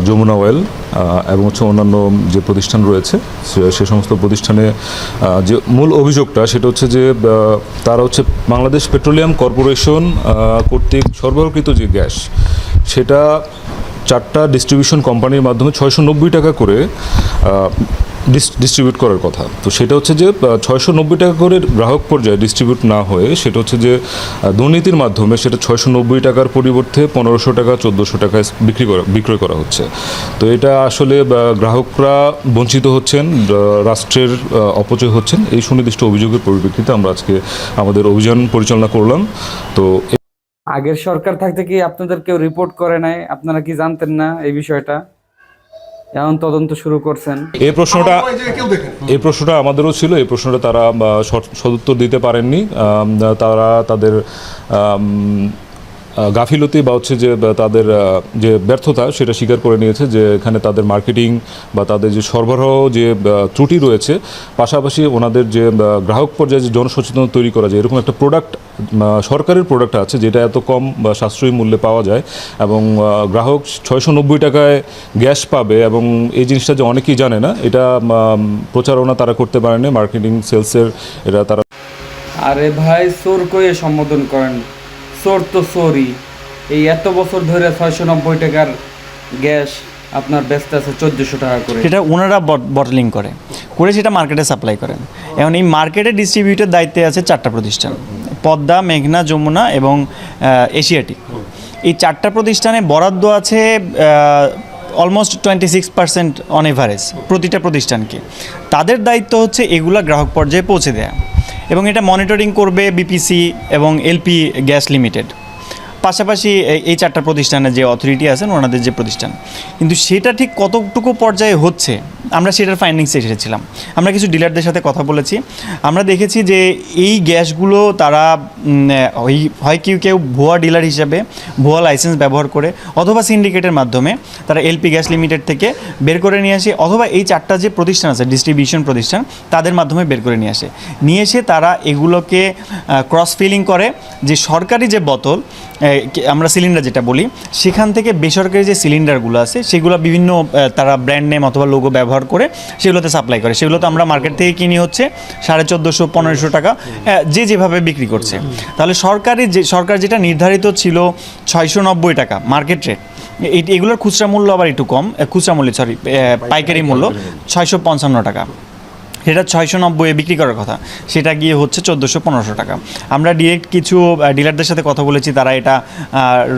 Jamuna oil এবং হচ্ছে অন্যান্য যে প্রতিষ্ঠান রয়েছে, সে- সমস্ত প্রতিষ্ঠানে যে মূল অভিযোগটা সেটা হচ্ছে যে তারা হচ্ছে বাংলাদেশ পেট্রোলিয়াম কর্পোরেশন কর্তৃক সরবরাহকৃত যে গ্যাস, সেটা চারটা ডিস্ট্রিবিউশন কোম্পানির মাধ্যমে ছয়শো নব্বই টাকা করে ডিস্ট্রিবিউট করার কথা। তো সেটা হচ্ছে যে ছয়শো নব্বই টাকা করে গ্রাহক পর্যায়ে ডিস্ট্রিবিউট না হয়ে, সেটা হচ্ছে যে দুর্নীতির মাধ্যমে সেটা ছয়শো নব্বই টাকার পরিবর্তে পনেরোশো টাকা, চোদ্দোশো টাকায় বিক্রি করা বিক্রয় করা হচ্ছে। তো এটা আসলে গ্রাহকরা বঞ্চিত হচ্ছেন রাষ্ট্রের অপচয় হচ্ছেন। এই সুনির্দিষ্ট অভিযোগের পরিপ্রেক্ষিতে আমরা আজকে আমাদের অভিযান পরিচালনা করলাম। তো আগের সরকার থাকতে কি আপনাদের কেউ রিপোর্ট করে নাই? আপনারা কি জানতেন না এই বিষয়টা? এখন তদন্ত শুরু করছেন। এই প্রশ্নটা এই জায়গায় কেউ দেখেনি। এই প্রশ্নটা আমাদেরও ছিল এই প্রশ্নটা তারা সদুত্তর দিতে পারেননি। তারা তাদের গাফিলতি বা হচ্ছে যে তাদের যে ব্যর্থতা সেটা স্বীকার করে নিয়েছে যে, এখানে তাদের মার্কেটিং বা তাদের যে সরবরাহ যে ত্রুটি রয়েছে, পাশাপাশি ওনাদের যে গ্রাহক পর্যায়ে যে জনসচেতনতা তৈরি করা যায়, এরকম একটা প্রোডাক্ট সরকারের প্রোডাক্ট আছে যেটা এত কম বা সাশ্রয়ী মূল্যে পাওয়া যায় এবং গ্রাহক ছয়শো নব্বই টাকায় গ্যাস পাবে এবং এই জিনিসটা যে অনেকেই জানে না, এটা প্রচারণা তারা করতে পারেনি, মার্কেটিং, সেলসের এটা তারা আরে ভাই, চোর কয়ে সম্বোধন করেন। চোর তো চোরই এই এত বছর ধরে ছয়শো নব্বই টাকার গ্যাস আপনার ব্যস্ত আছে চোদ্দশো টাকা করে। সেটা ওনারা বটলিং করে করে সেটা মার্কেটে সাপ্লাই করেন। এখন এই মার্কেটে ডিস্ট্রিবিউটের দায়িত্বে আছে চারটা প্রতিষ্ঠান, পদ্মা, মেঘনা, যমুনা এবং এশিয়াটিক। এই চারটা প্রতিষ্ঠানে বরাদ্দ আছে almost twenty six percent on average প্রতিটা প্রতিষ্ঠানকে। তাদের দায়িত্ব হচ্ছে এগুলা গ্রাহক পর্যায়ে পৌঁছে দেয়া। এবং এটা মনিটরিং করবে বিপিসি এবং এলপি গ্যাস লিমিটেড পাশাপাশি এই- চারটা প্রতিষ্ঠানের যে অথরিটি আছেন, ওনাদের যে প্রতিষ্ঠান। কিন্তু সেটা ঠিক কতটুকু পর্যায়ে হচ্ছে আমরা সেটার ফাইন্ডিংসে এসেছিলাম। আমরা কিছু ডিলারদের সাথে কথা বলেছি। আমরা দেখেছি যে এই গ্যাসগুলো তারা ওই হয় কেউ কেউ ভুয়া ডিলার হিসাবে ভুয়া লাইসেন্স ব্যবহার করে অথবা সিন্ডিকেটের মাধ্যমে তারা এলপি গ্যাস লিমিটেড থেকে বের করে নিয়ে আসে অথবা এই চারটা যে প্রতিষ্ঠান আছে ডিস্ট্রিবিউশন প্রতিষ্ঠান, তাদের মাধ্যমে বের করে নিয়ে আসে। নিয়ে এসে তারা এগুলোকে ক্রস ফিলিং করে যে সরকারি যে বোতল আমরা সিলিন্ডার যেটা বলি, সেখান থেকে বেসরকারি যে সিলিন্ডারগুলো আছে, সেগুলো বিভিন্ন তারা ব্র্যান্ড নেম অথবা লোগো ব্যবহার করে সেগুলোতে সাপ্লাই করে। সেগুলো তো আমরা মার্কেট থেকে কিনি হচ্ছে সাড়ে চোদ্দোশো পনেরোশো টাকা যে যেভাবে বিক্রি করছে। তাহলে সরকারি যে সরকার যেটা নির্ধারিত ছিল ছয়শো নব্বই টাকা মার্কেট রেট এগুলোর খুচরা মূল্য আবার একটু কম খুচরা মূল্য সরি পাইকারি মূল্য। ছয়শো পঞ্চান্ন টাকা। সেটা ছয়শো নব্বই বিক্রি করার কথা। সেটা গিয়ে হচ্ছে চোদ্দোশো পনেরোশো টাকা। আমরা ডিরেক্ট কিছু ডিলারদের সাথে কথা বলেছি তারা এটা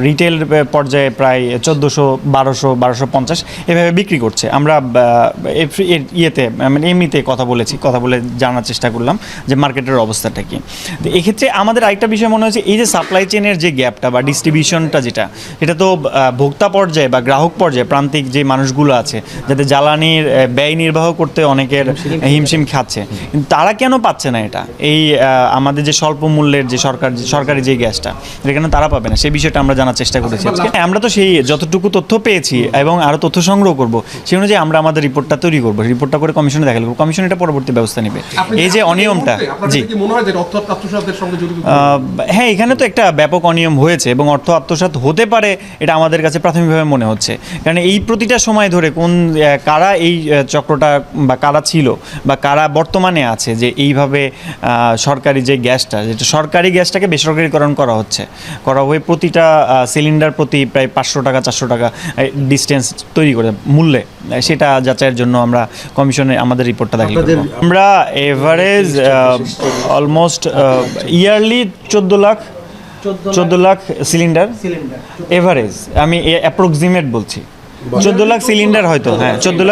রিটেল পর্যায়ে প্রায় চোদ্দোশো বারোশো বারোশো পঞ্চাশ এভাবে বিক্রি করছে। আমরা ইয়েতে মানে এমনিতে কথা বলেছি কথা বলে জানার চেষ্টা করলাম যে মার্কেটের অবস্থাটা কি। তো এক্ষেত্রে আমাদের আরেকটা বিষয় মনে হচ্ছে এই যে সাপ্লাই চেনের যে গ্যাপটা বা ডিস্ট্রিবিউশনটা যেটা এটা তো ভোক্তা পর্যায়ে বা গ্রাহক পর্যায়ে প্রান্তিক যে মানুষগুলো আছে যাতে জ্বালানির ব্যয় নির্বাহ করতে অনেকের হিমশিম খাচ্ছে। কিন্তু তারা কেন পাচ্ছে না এটা? এই আমাদের যে স্বল্প মূল্যের যে সরকার সরকারি যে গ্যাসটা এটা কেন তারা পাবে না? সেই বিষয়টা আমরা জানার চেষ্টা করেছি। হ্যাঁ, আমরা তো সেই যতটুকু তথ্য পেয়েছি এবং আরও তথ্য সংগ্রহ করব সেই অনুযায়ী আমরা আমাদের রিপোর্টটা তৈরি করব। রিপোর্টটা করে কমিশনে দেখা করব। কমিশন এটা পরবর্তী ব্যবস্থা নেবে। এই যে অনিয়মটা জি। হয় হ্যাঁ এখানে তো একটা ব্যাপক অনিয়ম হয়েছে এবং অর্থ আত্মসাৎ হতে পারে এটা আমাদের কাছে প্রাথমিকভাবে মনে হচ্ছে। কারণ এই প্রতিটা সময় ধরে কোন কারা এই চক্রটা বা কারা ছিল বা কারা বর্তমানে আছে যে এইভাবে সরকারি যে গ্যাসটা যেটা সরকারি গ্যাসটাকে বেসরকারিকরণ করা হচ্ছে করা হয়ে প্রতিটা সিলিন্ডার প্রতি প্রায় পাঁচশো টাকা চারশো টাকা ডিস্টেন্স তৈরি করে মূল্যে। সেটা যাচাইয়ের জন্য আমরা কমিশনে আমাদের রিপোর্টটা দাখিল আমরা এভারেজ অলমোস্ট ইয়ারলি চোদ্দ লাখ চোদ্দ লাখ সিলিন্ডার এভারেজ। আমি অ্যাপ্রক্সিমেট বলছি। চোদ্দ লাখ সিলিন্ডার হয়তো হ্যাঁ চোদ্দ লাখ